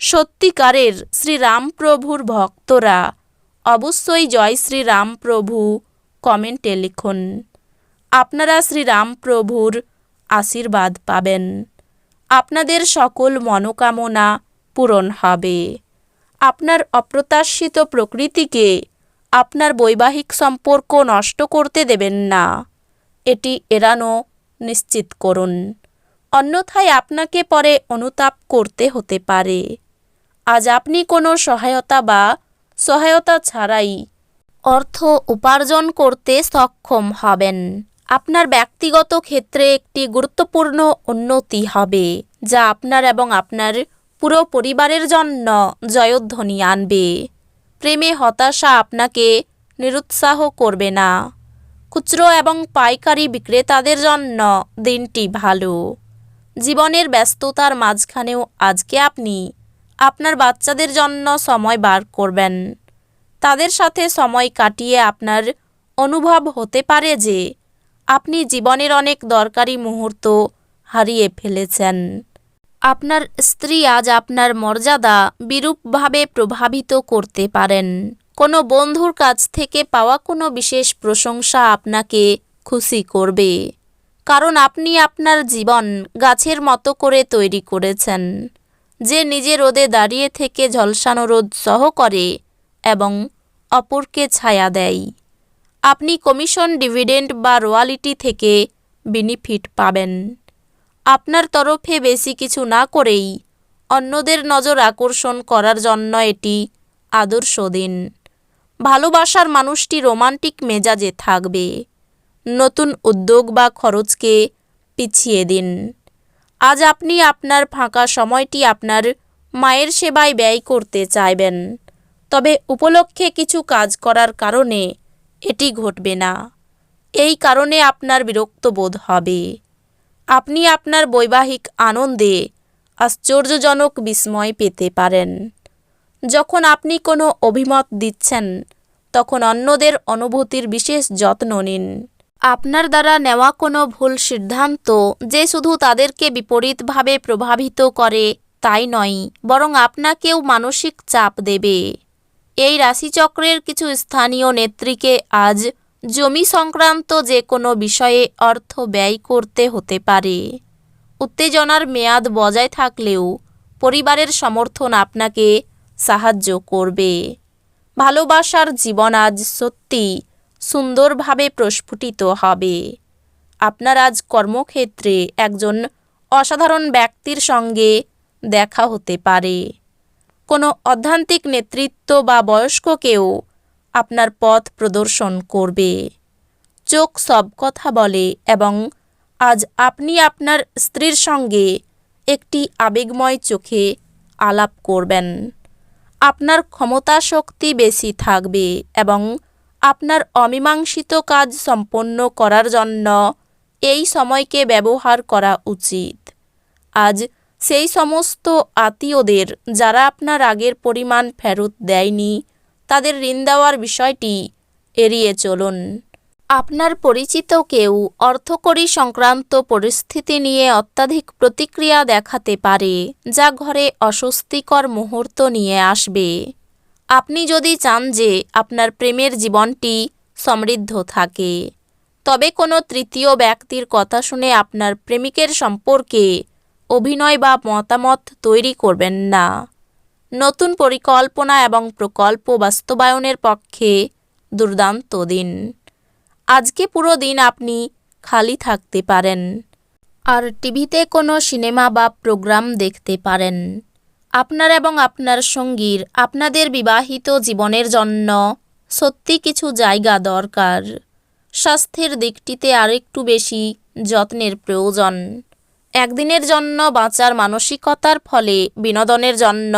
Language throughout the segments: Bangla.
সত্যিকারের শ্রীরামপ্রভুর ভক্তরা। অবশ্যই জয় শ্রীরামপ্রভু, কমেন্টে লিখুন। আপনারা শ্রীরামপ্রভুর আশীর্বাদ পাবেন। আপনাদের সকল মনোকামনা পূরণ হবে। আপনার অপ্রত্যাশিত প্রকৃতিকে আপনার বৈবাহিক সম্পর্ক নষ্ট করতে দেবেন না। এটি এড়ানো নিশ্চিত করুন। অন্যথায় আপনাকে পরে অনুতাপ করতে হতে পারে। আজ আপনি কোনো সহায়তা বা সহায়তা ছাড়াই অর্থ উপার্জন করতে সক্ষম হবেন। আপনার ব্যক্তিগত ক্ষেত্রে একটি গুরুত্বপূর্ণ উন্নতি হবে, যা আপনার এবং আপনার পুরো পরিবারের জন্য জয়ধ্বনি আনবে। প্রেমে হতাশা আপনাকে নিরুৎসাহ করবে না। খুচরো এবং পাইকারি বিক্রেতাদের জন্য দিনটি ভালো। জীবনের ব্যস্ততার মাঝখানেও আজকে আপনি আপনার বাচ্চাদের জন্য সময় বার করবেন। তাদের সাথে সময় কাটিয়ে আপনার অনুভব হতে পারে যে, আপনি জীবনের অনেক দরকারি মুহূর্ত হারিয়ে ফেলেছেন। আপনার স্ত্রী আজ আপনার মর্যাদা বিরূপভাবে প্রভাবিত করতে পারেন। কোনো বন্ধুর কাছ থেকে পাওয়া কোনো বিশেষ প্রশংসা আপনাকে খুশি করবে। কারণ আপনি আপনার জীবন গাছের মতো করে তৈরি করেছেন। যে নিজে রোদে দাঁড়িয়ে থেকে ঝলসানো রোদ সহ করে এবং অপরকে ছায়া দেয়। আপনি কমিশন, ডিভিডেন্ড বা রোয়ালিটি থেকে বেনিফিট পাবেন। আপনার তরফে বেশি কিছু না করেই অন্যদের নজর আকর্ষণ করার জন্য এটি আদর্শ দিন। ভালোবাসার মানুষটি রোমান্টিক মেজাজে থাকবে। নতুন উদ্যোগ বা খরচকে পিছিয়ে দিন। আজ আপনি আপনার ফাঁকা সময়টি আপনার মায়ের সেবায় ব্যয় করতে চাইবেন। তবে উপলক্ষে কিছু কাজ করার কারণে এটি ঘটবে না। এই কারণে আপনার বিরক্ত বোধ হবে। আপনি আপনার বৈবাহিক আনন্দে আশ্চর্যজনক বিস্ময় পেতে পারেন। যখন আপনি কোনো অভিমত দিচ্ছেন, তখন অন্যদের অনুভূতির বিশেষ যত্ন নিন। আপনার দ্বারা নেওয়া কোনো ভুল সিদ্ধান্ত যে শুধু তাদেরকে বিপরীতভাবে প্রভাবিত করে, তাই নয়, বরং আপনাকেও মানসিক চাপ দেবে। এই রাশিচক্রের কিছু স্থানীয় নেত্রীকে আজ জমি সংক্রান্ত যে কোনো বিষয়ে অর্থ ব্যয় করতে হতে পারে। উত্তেজনার মেয়াদ বজায় থাকলেও পরিবারের সমর্থন আপনাকে সাহায্য করবে। ভালোবাসার জীবন আজ সত্যি সুন্দরভাবে প্রস্ফুটিত হবে। আপনার আজ কর্মক্ষেত্রে একজন অসাধারণ ব্যক্তির সঙ্গে দেখা হতে পারে। কোনো অধ্যান্তিক নেতৃত্ব বা বয়স্ককেও আপনার পথ প্রদর্শন করবে। চোখ সব কথা বলে এবং আজ আপনি আপনার স্ত্রীর সঙ্গে একটি আবেগময় চোখে আলাপ করবেন। আপনার ক্ষমতা শক্তি বেশি থাকবে এবং আপনার অমীমাংসিত কাজ সম্পন্ন করার জন্য এই সময়কে ব্যবহার করা উচিত। আজ সেই সমস্ত আত্মীয়দের যারা আপনার আগের পরিমাণ ফেরত দেয়নি, তাদের ঋণ দেওয়ার বিষয়টি এড়িয়ে চলুন। আপনার পরিচিত কেউ অর্থকরী সংক্রান্ত পরিস্থিতি নিয়ে অত্যাধিক প্রতিক্রিয়া দেখাতে পারে, যা ঘরে অস্বস্তিকর মুহূর্ত নিয়ে আসবে। আপনি যদি চান যে আপনার প্রেমের জীবনটি সমৃদ্ধ থাকে, তবে কোনো তৃতীয় ব্যক্তির কথা শুনে আপনার প্রেমিকের সম্পর্কে অভিনয় বা মতামত তৈরি করবেন না। নতুন পরিকল্পনা এবং প্রকল্প বাস্তবায়নের পক্ষে দুর্দান্ত দিন। আজকে পুরো দিন আপনি খালি থাকতে পারেন। আর টিভিতে কোনো সিনেমা বা প্রোগ্রাম দেখতে পারেন। আপনার এবং আপনার সঙ্গীর, আপনাদের বিবাহিত জীবনের জন্য সত্যি কিছু জায়গা দরকার। স্বাস্থ্যের দিকটিতে আরেকটু বেশি যত্নের প্রয়োজন। একদিনের জন্য বাঁচার মানসিকতার ফলে বিনোদনের জন্য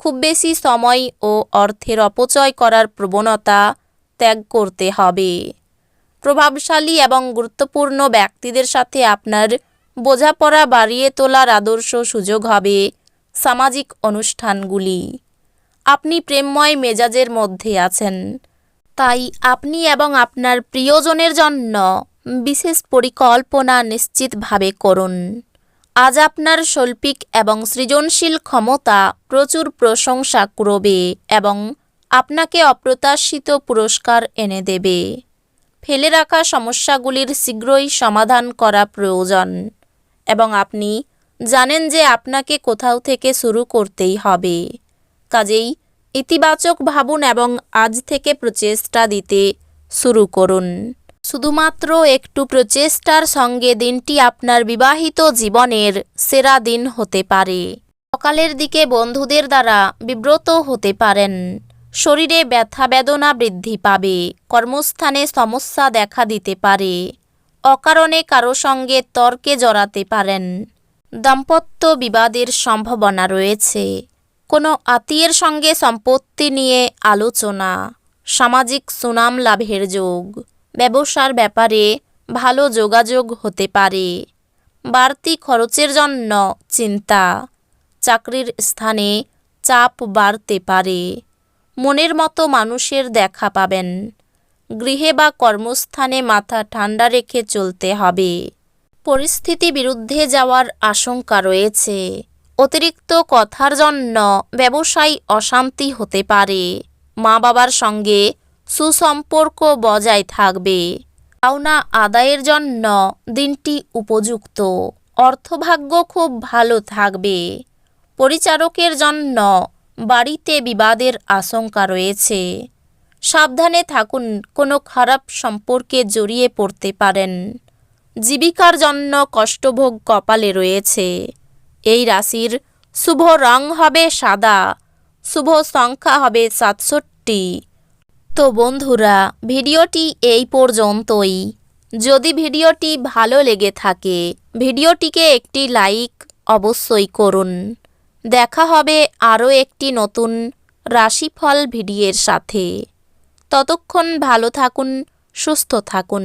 খুব বেশি সময় ও অর্থের অপচয় করার প্রবণতা ত্যাগ করতে হবে। প্রভাবশালী এবং গুরুত্বপূর্ণ ব্যক্তিদের সাথে আপনার বোঝাপড়া বাড়িয়ে তোলার আদর্শ সুযোগ হবে। সামাজিক অনুষ্ঠানগুলি। আপনি প্রেমময় মেজাজের মধ্যে আছেন। তাই আপনি এবং আপনার প্রিয়জনের জন্য বিশেষ পরিকল্পনা নিশ্চিতভাবে করুন। আজ আপনার শৈল্পিক এবং সৃজনশীল ক্ষমতা প্রচুর প্রশংসা করবে এবং আপনাকে অপ্রত্যাশিত পুরস্কার এনে দেবে। ফেলে রাখা সমস্যাগুলির শীঘ্রই সমাধান করা প্রয়োজন এবং আপনি জানেন যে আপনাকে কোথাও থেকে শুরু করতেই হবে। কাজেই ইতিবাচক ভাবুন এবং আজ থেকে প্রচেষ্টা দিতে শুরু করুন। শুধুমাত্র একটু প্রচেষ্টার সঙ্গে দিনটি আপনার বিবাহিত জীবনের সেরা দিন হতে পারে। সকালের দিকে বন্ধুদের দ্বারা বিব্রত হতে পারেন। শরীরে ব্যথা বেদনা বৃদ্ধি পাবে। কর্মস্থানে সমস্যা দেখা দিতে পারে। অকারণে কারও সঙ্গে তর্কে জড়াতে পারেন। দাম্পত্য বিবাদের সম্ভাবনা রয়েছে। কোনো আত্মীয়ের সঙ্গে সম্পত্তি নিয়ে আলোচনা, সামাজিক সুনাম লাভের যোগ, ব্যবসার ব্যাপারে ভালো যোগাযোগ হতে পারে, বাড়তি খরচের জন্য চিন্তা, চাকরির স্থানে চাপ বাড়তে পারে, মনের মতো মানুষের দেখা পাবেন, গৃহে বা কর্মস্থানে মাথা ঠান্ডা রেখে চলতে হবে। পরিস্থিতি বিরুদ্ধে যাওয়ার আশঙ্কা রয়েছে। অতিরিক্ত কথার জন্য ব্যবসায়ী অশান্তি হতে পারে। মা বাবার সঙ্গে সুসম্পর্ক বজায় থাকবে। পাওনা আদায়ের জন্য দিনটি উপযুক্ত। অর্থভাগ্য খুব ভালো থাকবে। পরিচারকের জন্য বাড়িতে বিবাদের আশঙ্কা রয়েছে। সাবধানে থাকুন, কোনো খারাপ সম্পর্কে জড়িয়ে পড়তে পারেন। জীবিকার জন্য কষ্টভোগ কপালে রয়েছে। এই রাশির শুভ রং হবে সাদা, শুভ সংখ্যা হবে সাতষট্টি। তো বন্ধুরা, ভিডিওটি এই পর্যন্তই। যদি ভিডিওটি ভালো লেগে থাকে, ভিডিওটিকে একটি লাইক অবশ্যই করুন। দেখা হবে আরও একটি নতুন রাশিফল ভিডিওর সাথে। ততক্ষণ ভালো থাকুন, সুস্থ থাকুন।